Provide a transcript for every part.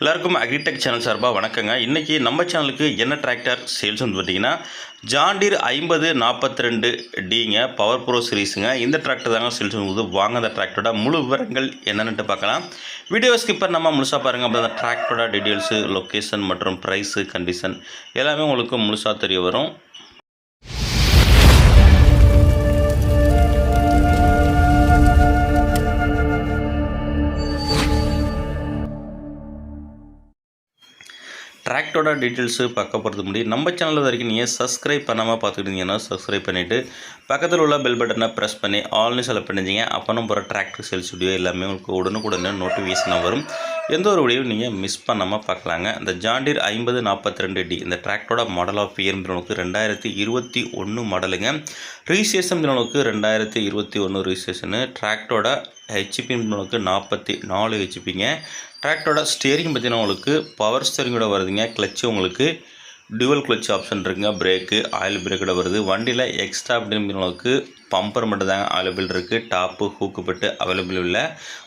எல்லாருக்கும் agritech channel சார்பாக வணக்கங்க. இன்றைக்கி நம்ம சேனலுக்கு என்ன டிராக்டர் சேல்ஸ் வந்து பார்த்தீங்கன்னா ஜாண்டீர் ஐம்பது நாற்பத்தி ரெண்டு டிங்க பவர் ப்ரோ சீரீஸுங்க இந்த டிராக்டர் தாங்க சேல்ஸ் வந்து வாங்க அந்த டிராக்டரோட முழு விவரங்கள் என்னென்னுட்டு பார்க்கலாம். வீடியோ ஸ்கிப்பர் நம்ம முழுசாக பாருங்கள் அப்போ அந்த டிராக்டரோட டீட்டெயில்ஸு லொக்கேஷன் மற்றும் ப்ரைஸு கண்டிஷன் எல்லாமே உங்களுக்கு முழுசாக தெரிய வரும். ட்ராக்டோட டீட்டெயில்ஸு பார்க்க போகிறது முடியும் நம்ம சேனலில் வரைக்கும் நீங்கள் சப்ஸ்கிரைப் பண்ணாமல் பார்த்துக்கிட்டீங்கன்னா சப்ஸ்கிரைப் பண்ணிவிட்டு பக்கத்தில் உள்ள பெல் பட்டனை ப்ரெஸ் பண்ணி ஆல்னு செலக்ட் பண்ணிச்சிங்க அப்போனும் போகிற டிராக்டர் சேல்ஸ் வீடியோ எல்லாமே உங்களுக்கு உடனுக்குடனே நோட்டிஃபிகேஷனாக வரும். எந்த ஒரு வீடியோவும் நீங்கள் மிஸ் பண்ணாமல் பார்க்கலாங்க. இந்த ஜாண்டிர் ஐம்பது நாற்பத்தி ரெண்டு டி இந்த டிராக்டரோட மாடல் ஆஃப் இயர் உங்களுக்கு ரெண்டாயிரத்தி இருபத்தி ஒன்று மாடலுங்க ரிஜிஸ்ட்ரேஷன் உங்களுக்கு ரெண்டாயிரத்தி இருபத்தி ஒன்று ரிஜிஸ்ட்ரேஷனு டிராக்டரோட ஹெச்பி உங்களுக்கு நாற்பத்தி நாலு ஹெச்பிங்க டிராக்டரோட ஸ்டியரிங் பார்த்தீங்கன்னா உங்களுக்கு பவர் ஸ்டியரிங்கோட வருதுங்க. கிளச்சு உங்களுக்கு டியூவல் கிளச் ஆப்ஷன் இருக்குங்க. பிரேக்கு ஆயில் பிரேக்கோட வருது. வண்டியில் எக்ஸ்ட்ரா அப்படின்னு பம்பர் மட்டும் தாங்க அவைலபிள் இருக்குது டாப்பு ஹூக்கு பட்டு அவைலபிள் இல்லை.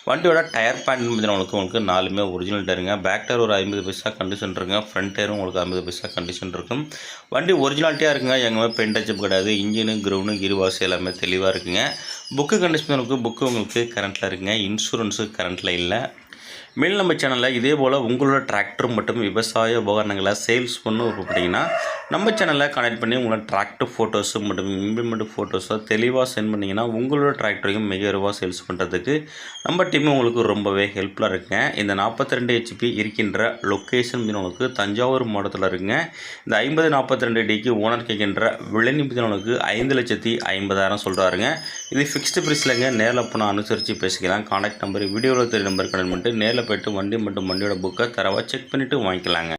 வண்டியோட டயர் பேண்ட் பார்த்தீங்கன்னா உங்களுக்கு உங்களுக்கு நாலுமே ஒரிஜினல் டயருங்க பேக் டயர் ஒரு ஐம்பது பைசா கண்டிஷன் இருக்குங்க. ஃப்ரண்ட் டயரும் உங்களுக்கு ஐம்பது பைசா கண்டிஷன் இருக்கும். வண்டி ஒரிஜினாலிட்டியாக இருக்குங்க. எங்கேயுமே பெயிண்ட் கிடையாது. இன்ஜினு கிரவுண்டு இருவாசி எல்லாமே தெளிவாக இருக்குங்க. புக்கு கண்டிஷன் உங்களுக்கு புக்கு உங்களுக்கு கரண்ட்டில் இருக்குங்க. இன்சூரன்ஸு கரண்ட்டில் இல்லை. மேல் நம்ம சேனலில் இதே போல் உங்களோட டிராக்டர் மற்றும் விவசாய உபகரணங்களை சேல்ஸ் பண்ண விருப்பப்பட்டீங்கன்னா நம்ம சேனலில் கனெக்ட் பண்ணி உங்களோட டிராக்டர் ஃபோட்டோஸு மற்றும் இம்ப்ளிமெண்ட் ஃபோட்டோஸை தெளிவாக சென்ட் பண்ணிங்கன்னா உங்களோட டிராக்டரையும் மிக ரூபா சேல்ஸ் பண்ணுறதுக்கு நம்ம டீம் உங்களுக்கு ரொம்பவே ஹெல்ப்ஃபுல்லாக இருக்குங்க. இந்த நாற்பத்தி ரெண்டு ஹெச்பி இருக்கின்ற லொக்கேஷன் உங்களுக்கு தஞ்சாவூர் மாவட்டத்தில் இருக்குங்க. இந்த ஐம்பது நாற்பத்தி ரெண்டு டிக்கு ஓனர் கேட்கின்ற விலை உங்களுக்கு ஐந்து லட்சத்தி ஐம்பதாயிரம் சொல்கிறாருங்க இது ஃபிக்ஸ்டு ப்ரைஸ்லங்க நேரில் போனால் அனுசரித்து பேசிக்கலாம். காண்டாக்ட் நம்பர் வீடியோவில் தெரிய நம்பர் கடன் பண்ணிட்டு நேரில் போய்ட்டு வண்டி மற்றும் வண்டியோட புக்கை தரவாக செக் பண்ணிவிட்டு வாங்கிக்கலாங்க.